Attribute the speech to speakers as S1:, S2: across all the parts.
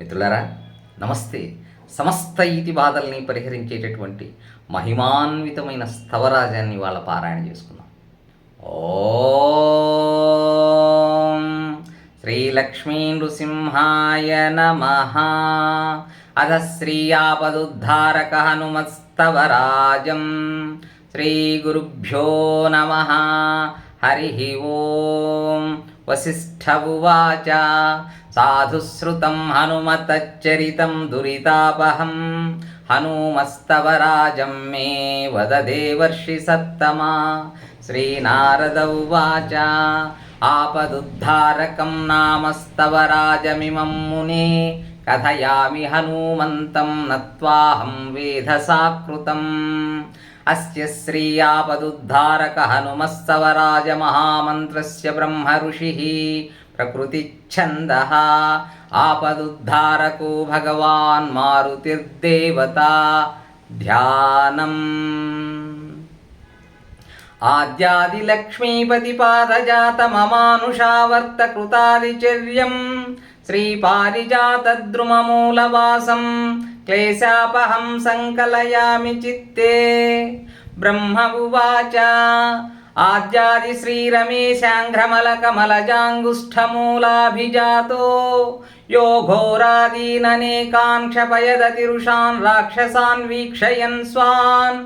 S1: మిత్రులారా నమస్తే. సమస్త ఇతి బాధల్ని పరిహరించేటటువంటి మహిమాన్వితమైన స్థవరాజాన్ని వాళ్ళ పారాయణ చేసుకుందాం. ఓం శ్రీలక్ష్మీ నృసింహాయ నమ. అధ శ్రీ ఆపదుద్ధారక హనుమత్స్తవరాజం శ్రీ గురుభ్యో నమ. హరి ఓం వసిష్ఠ ఉవాచ సాధుశ్రుతం హనుమతచ్చరితం దురితాపహం హనుమస్తవరాజం మే వద దేవర్షి సత్తమా శ్రీనారద ఉవాచ ఆపదుద్ధారకం నామస్తవరాజమిమం మునే కథయామి హనుమంతం నత్వాహం వేధసాకృతం అస్య శ్రీ ఆపదుద్ధారక హనుమస్తవరాజ మహామంత్రస్య బ్రహ్మ ఋషిः ప్రకృతిఛందः ఆపదుద్ధారకో భగవాన్ మారుతిర్దేవత ధ్యానం ఆద్యాదిలక్ష్మీపతిపాదజాతమమానుషావర్త కృతాదిచర్యం శ్రీపారిజాతద్రుమమూలవాసం క్లేశాపహం సంకలయామి చిత్తే బ్రహ్మ ఉవాచ ఆద్యాది శ్రీరమేశాంఘ్రమలకమలజాంగుష్ఠమూలాభిజాతో యో ఘోరాదీననేకాన్ క్షపయదతిరుషాన్ రాక్షసాన్ వీక్షయన్ స్వాన్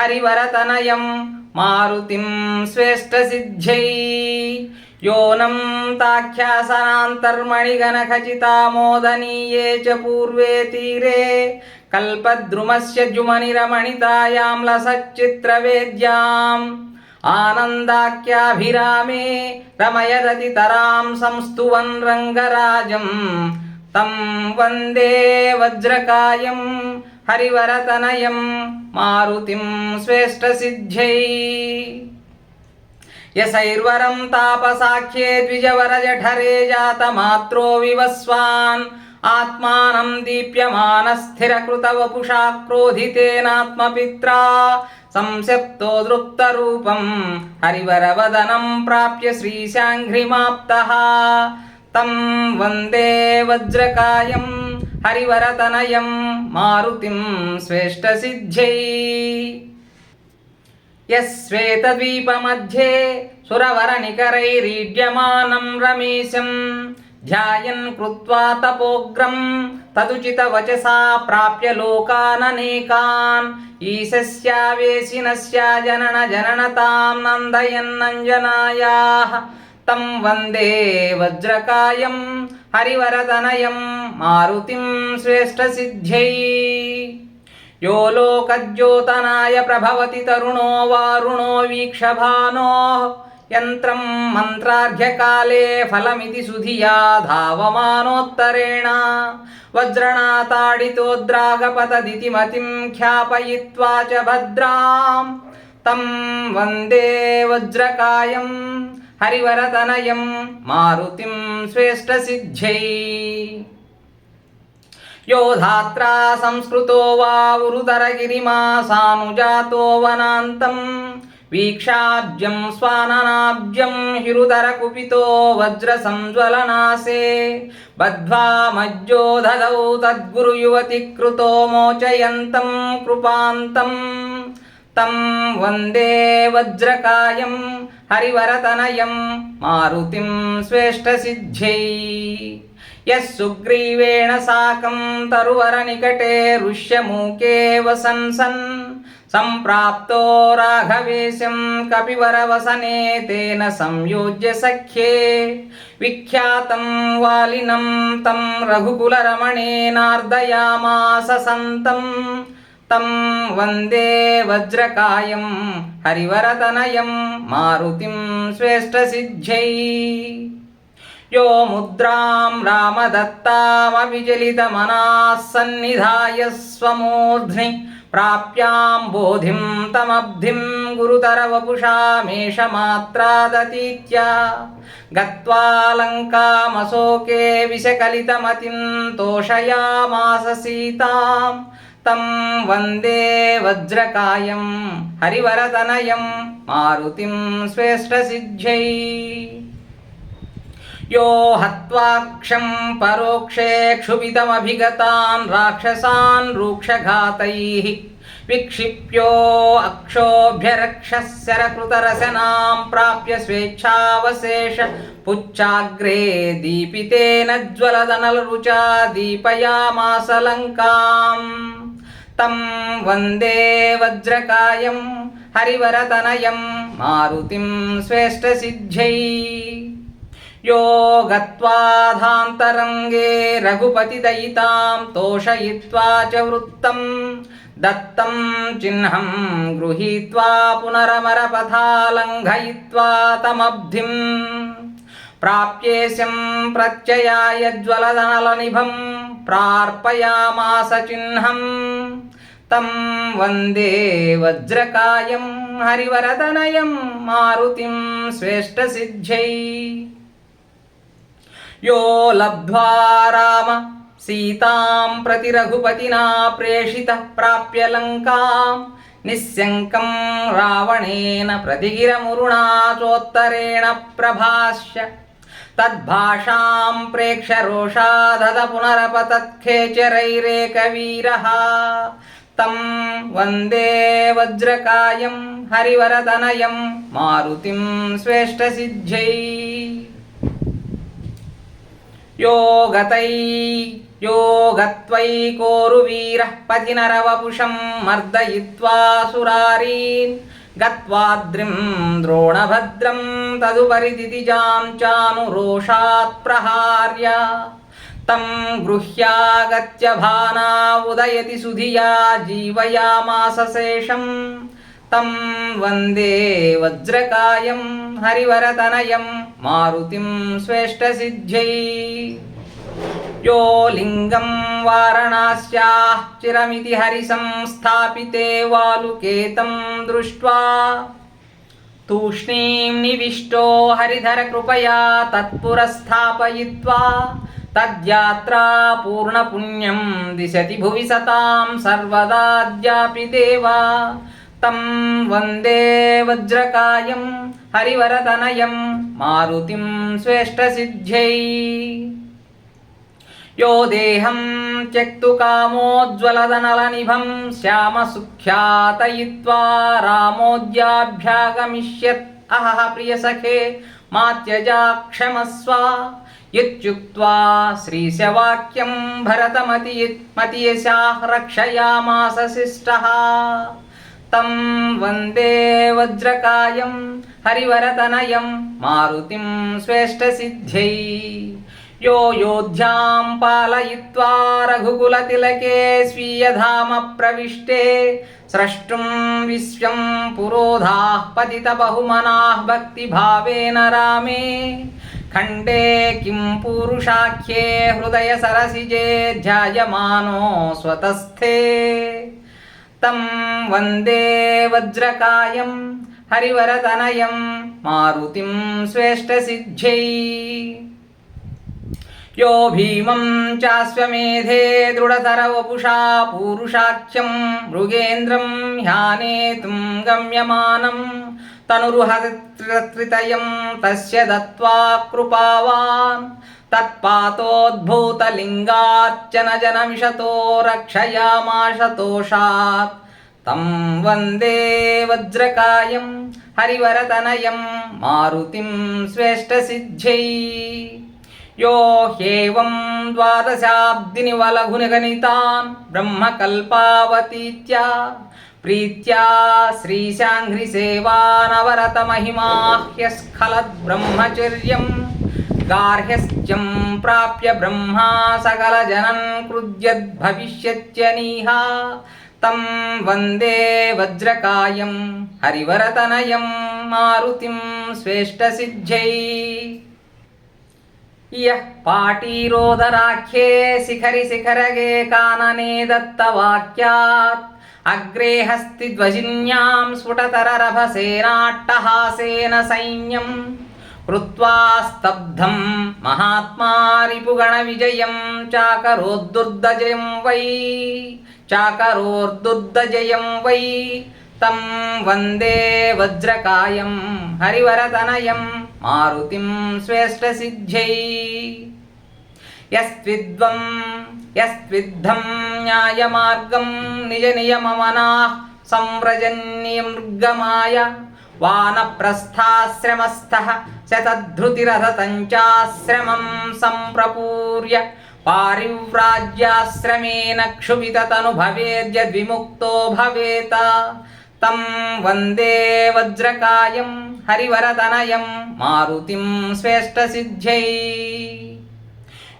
S1: हरिवरतनयं मारुतिं श्रेष्ठसिद्ध्यै योनं ताख्यासनान्तर्मणिगणखचितामोदनीये च पूर्वे तीरे कल्पद्रुमस्य जुमनिरमणितायां लसच्चित्रवेद्याम् आनन्दाख्याभिरामे रमयदतितरां संस्तुवन् रङ्गराजं तं वन्दे वज्रकायम् హరివరతనయం మారుతిం శ్రేష్టసిద్ధ్యై. యశైర్వరం తాపసాఖ్యే ద్విజవరజఠరే జాతమాత్రో వివస్వాన్. ఆత్మానం దీప్యమాన స్థిరకృత వపుషా క్రోధితేనాత్మపిత్రా సంసెప్తో దృప్తరూపం హరివరవదనం ప్రాప్య శ్రీశాంఘ్రిమాప్త. తం వందే వజ్రకాయం హరివరతనయం మారుతిం శ్రేష్టసిద్ధ్యై. యశ్వేతద్వీపమధ్యే సురవరనికరైరీడ్యమానం రమేశం. ధ్యాయన్ కృత్వా తపోగ్రం తదుచిత వచసా ప్రాప్య లోకాననేకాన్. ఈశస్యావేశినస్యా జనన జననతాం నందయన్నంజనాయాః తం వందే వజ్రకాయం हरिवरतनयं मारुतिं श्रेष्ठसिद्ध्यै यो लोकद्योतनाय प्रभवति तरुणो वारुणो वीक्षभानो यन्त्रं मन्त्रार्घ्यकाले फलमिति सुधिया धावमानोत्तरेण वज्रणाताडितोद्रागपतदिति मतिं ख्यापयित्वा च भद्रां तं वन्दे वज्रकायम् हरिवरतनयं मारुतिं श्रेष्ठसिद्ध्यै यो धात्रा संस्कृतो वा उरुतरगिरिमासानुजातो वनान्तं वीक्षाब्जं स्वाननाब्जं हिरुतरकुपितो वज्रसंज्वलनासे बद्ध्वा मज्जो ददौ तद्गुरुयुवति कृतो मोचयन्तं कृपान्तं तं वन्दे वज्रकायं हरिवरतनयं मारुतिं श्रेष्ठसिद्ध्यै यः सुग्रीवेण साकं तरुवरनिकटे ऋष्यमूके वसन् सन् सम्प्राप्तो राघवेशं कपिवरवसने तेन संयोज्य सख्ये विख्यातं वालिनं तं रघुकुलरमणेनार्दयामास सन्तं तं वन्दे वज्रकायं हरिवरतनयं मारुतिं श्रेष्ठसिद्ध्यै यो मुद्रां रामदत्तामविचलितमनाः सन्निधाय स्वमूर्ध्नि प्राप्यां बोधिं तमब्धिं गुरुतरवपुषामेषमात्रादतीत्या गत्वा लङ्कामशोके विषकलितमतिं तोषयामास सीतां तं वन्दे वज्रकायं हरिवरतनयं मारुतिं श्रेष्ठसिद्ध्यै यो हत्वाक्षं परोक्षे क्षुभितमभिगतान् राक्षसान् रूक्षघातैः विक्षिप्यो अक्षोभ्यरक्षस्यरकृतरसनां प्राप्य स्वेच्छावशेष पुच्छाग्रे दीपितेन ज्वलदनलरुचा दीपयामासलङ्काम् तं वन्दे वज्रकायं हरिवरतनयं मारुतिं स्वेष्टसिद्ध्यै यो गत्वाधान्तरङ्गे रघुपतिदयितां तोषयित्वा च वृत्तं दत्तं चिह्नं गृहीत्वा पुनरमरपथा लङ्घयित्वा तमब्धिम् प्राप्येशं प्रत्ययाय ज्वलदनलनिभं प्रार्पयामास चिह्नं तं वन्दे वज्रकायं हरिवरतनयं मारुतिं स्वेष्टसिद्ध्यै यो लब्ध्वा राम सीतां प्रति रघुपतिना प्रेषितः प्राप्य लङ्कां निःशङ्कं रावणेन प्रतिगिरमुरुणा चोत्तरेण प्रभाष्य तद्भाषां प्रेक्ष्य रोषाधद पुनरपतत्खेचरैरेकवीरः तं वन्दे वज्रकायं हरिवरतनयं मारुतिं स्वेष्टसिद्ध्यै यो गतै यो गत्वैकोरुवीरः पतिनरवपुषं मर्दयित्वा सुरारीन् गत्वाद्रिं द्रोणभद्रं तदुपरि दितिजां चानुरोषात् प्रहार्य। तं गृह्यागत्य भाना उदयति सुधिया जीवयामास शेषम्। तं वंदे वज्रकायं हरिवरतनयं मारुतिं स्वेष्टसिद्ध्यै यो लिङ्गं वारणास्याः चिरमिति हरिसंस्थापिते वालुकेतं दृष्ट्वा तूष्णीं निविष्टो हरिधरकृपया तत्पुरस्थापयित्वा तद्यात्रा पूर्णपुण्यं दिशति भुवि सतां सर्वदाद्यापि देवा तं वन्दे वज्रकायं हरिवरतनयं मारुतिं स्वेष्टसिद्ध्यै यो देहं त्यक्तुकामोज्ज्वलदनलनिभं श्यामसुख्यातयित्वा रामोद्याभ्यागमिष्यत् अहः प्रियसखे मात्यजा क्षमस्व इत्युक्त्वा श्रीशवाक्यं भरतमति मतियशाः रक्षयामास शिष्टः तं वंदे वज्रकायं, हरिवरतनयं, मारुतिं स्वेष्टसिद्ध्यै यो योध्यां पालयित्वा रघुकुलतिलके स्वीयधाम प्रविष्टे स्रष्टुं विश्वं पुरोधाः पतितबहुमनाः भक्तिभावेन रामे खण्डे किं पूरुषाख्ये हृदयसरसिजे ध्यायमानो स्वतस्थे तं वन्दे वज्रकायं हरिवरतनयं मारुतिं स्वेष्टसिद्ध्यै यो भीमं चाश्वमेधे दृढतर वपुषा पूरुषाख्यं मृगेन्द्रं ह्यानेतुं गम्यमानं तनुरुहत्रितयं तस्य दत्त्वा कृपावान् तत्पातोद्भूतलिङ्गाच्चन जनमिषतो रक्षयामाशतोषात् तं वन्दे वज्रकायं हरिवरतनयं मारुतिं स्वेष्टसिद्ध्यै యో హ్యేవం ద్వాదశాబ్దిని వలఘునిగణితాన్ బ్రహ్మకల్పావతీత్యా ప్రీత్యా శ్రీశాంఘ్రి సేవానవరతమహిమాహ్యస్ఖలద్బ్రహ్మచర్యం గార్హ్యశ్చం ప్రాప్య బ్రహ్మా సకలజనన్ కృద్యద్భవిష్యత్యనీహ తం వందే వజ్రకాయం హరివరతనయం మారుతిం స్వేష్టసిద్ధ్యై यः पाटीरोदराख्ये शिखरि शिखरगे कानने दत्तवाक्यात् अग्रे हस्तिध्वजिन्यां स्फुटतररभसेनाट्टहासेन सैन्यं कृत्वा स्तब्धं महात्मा रिपुगणविजयं चाकरोद्दुर्दजयं वै चाकरोर्दुर्दजयं वै तं वन्दे वज्रकायं हरिवरतनयम् मारुतिं श्रेष्ठ श्रेष्ठसिद्ध्यै। यस्त्विद्वं यस्त्विद्धं न्यायमार्गं निजनियममनाः संव्रजन्निमृगमाय वानप्रस्थाश्रमस्थः शतद्धृतिरथतञ्चाश्रमं सम्प्रपूर्य पारिव्राज्याश्रमेण क्षुभिततनुभवेद्यद्विमुक्तो भवेत। तं वंदे वज्रकायम्। हरिवरतनयं मारुतिं श्रेष्ठसिद्ध्यै।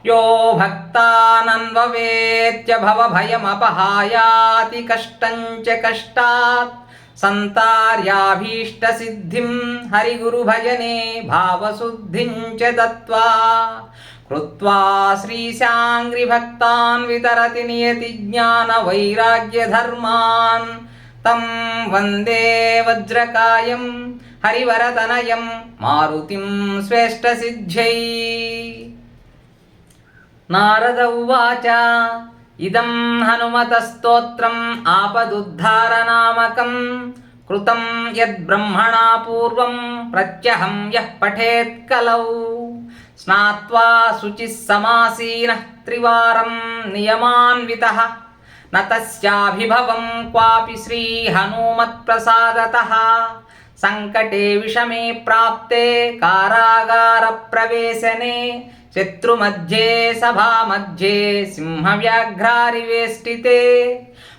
S1: यो भक्तानन्ववेत्य भवभयमपहायाति कष्टञ्च कष्टात् सन्तार्याभीष्टसिद्धिं हरिगुरुभजने भावशुद्धिं च दत्त्वा कृत्वा श्रीशाङ्घ्रिभक्तान् वितरति नियतिज्ञानवैराग्यधर्मान् तं वंदे वज्रकायम् वज्रकायं हरिवरतनयं मारुतिं स्वेष्टसिद्ध्यै నారద ఉవాచ ఇదం హనుమతస్తోత్రం ఆపదుద్ధారనామకం కృతం యద్బ్రహ్మణా పూర్వం ప్రత్యహం యః పఠేత్ కలౌ స్నాత్వా శుచిः సమాసీనः త్రివారం నియమాన్వితः न तस्याभिभवं क्वापि श्रीहनूमत्प्रसादतः सङ्कटे विषमे प्राप्ते कारागार कारागारप्रवेशने, शत्रुमध्ये, सभामध्ये, सिंहव्याघ्रारिवेष्टिते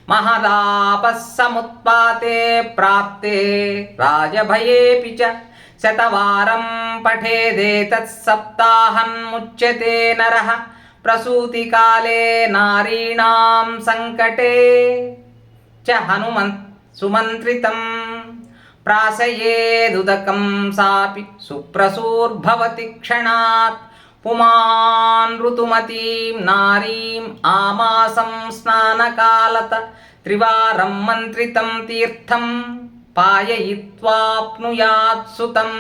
S1: महदापः समुत्पाते प्राप्ते, राजभयेऽपि च शतवारं सप्ताहन्मुच्यते नरः, प्रसूतिकाले नारीणां सङ्कटे च हनुमन् सुमन्त्रितं प्राशयेदुदकं सापि सुप्रसूर्भवति क्षणात् पुमान् ऋतुमतीं नारीम् आमासं स्नानकालत त्रिवारं मन्त्रितं तीर्थं पाययित्वाप्नुयात् सुतं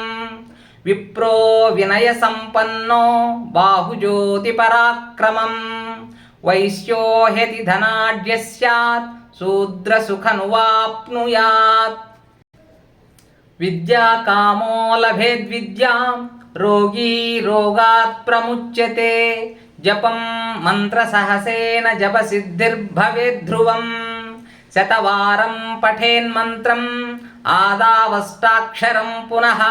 S1: विप्रो विनयसम्पन्नो बाहुज्योतिपराक्रमं वैश्यो ह्यति धनाढ्यः स्यात् शूद्रसुखनुवाप्नुयात् విద్యా కామో లభేద్విద్యాం రోగి రోగాత్ ప్రముచ్యతే. జపం మంత్రసహసేన జప సిద్ధిర్భవేద్ధ్రువం శతవారం పఠేన్మంత్రం ఆదావష్టాక్షరం పునః.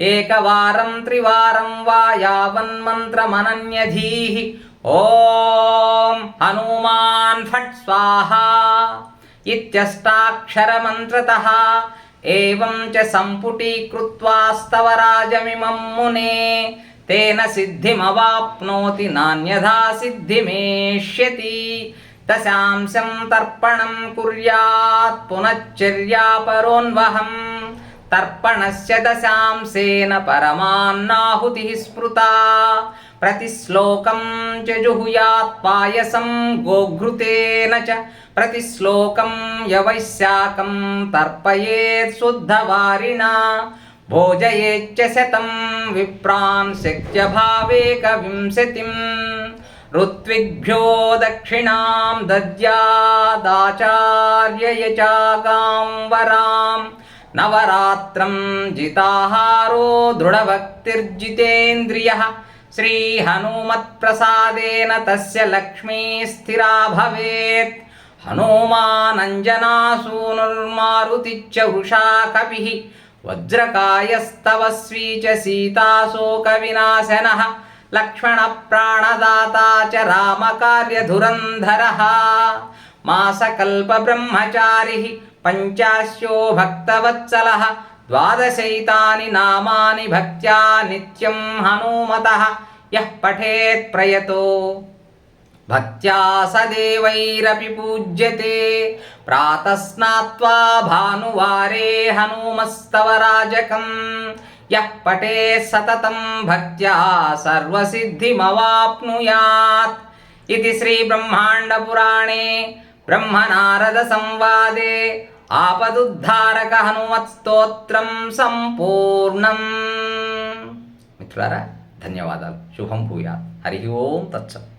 S1: ఏకవారం త్రివారం వా యావన్మంత్రమనన్యధీ ఓం హనుమాన్ ఫట్ స్వాహ. ఇత్యష్టాక్షరమంత్రత. एवं च सम्पुटीकृत्वा स्तवराजमिमं मुने तेन सिद्धिमवाप्नोति नान्यथा सिद्धिमेष्यति दशांशं तर्पणं कुर्यात् पुनश्चर्यापरोन्वहम् तर्पणस्य दशांशेन परमान्नाहुतिः स्मृता प्रतिश्लोकं च जुहुयात् पायसं गोघृतेन च प्रतिश्लोकं यवैश्याकं तर्पयेत् शुद्धवारिणा भोजयेच्च शतं विप्रान् शक्यभावेकविंशतिम् ऋत्विग्भ्यो दक्षिणां दद्यादाचार्ययचागां वरां नवरात्रं जिताहारो दृढभक्तिर्जितेन्द्रियः श्रीहनुमत्प्रसादेन तस्य लक्ष्मी स्थिरा भवेत् हनूमानञ्जनासूनुर्मारुतिच्च वृषा कपिः वज्रकायस्तवस्वी च सीताशोकविनाशनः लक्ष्मणप्राणदाता च रामकार्यधुरन्धरः मासकल्पब्रह्मचारिः पञ्चास्यो भक्तवत्सलः ద్వాదశైతాని నామాని భక్త్యా నిత్యం హనుమత యః పఠేత్ ప్రయతో. భక్త్యా సదేవైరపి పూజ్యతే. ప్రాతస్నాత్వా భానువారే హనుమస్తవ రాజకం. యః పటే సతతం భక్త్యా సర్వసిద్ధిమవాప్నుయాత్. ఇది శ్రీబ్రహ్మాండపురాణే బ్రహ్మనారదసంవాదే ఆపదుద్ధారక హనుమత్ స్తోత్రం సంపూర్ణం. మిత్రులారా ధన్యవాదాలు. శుభం భూయా హరి ఓం తత్సత్.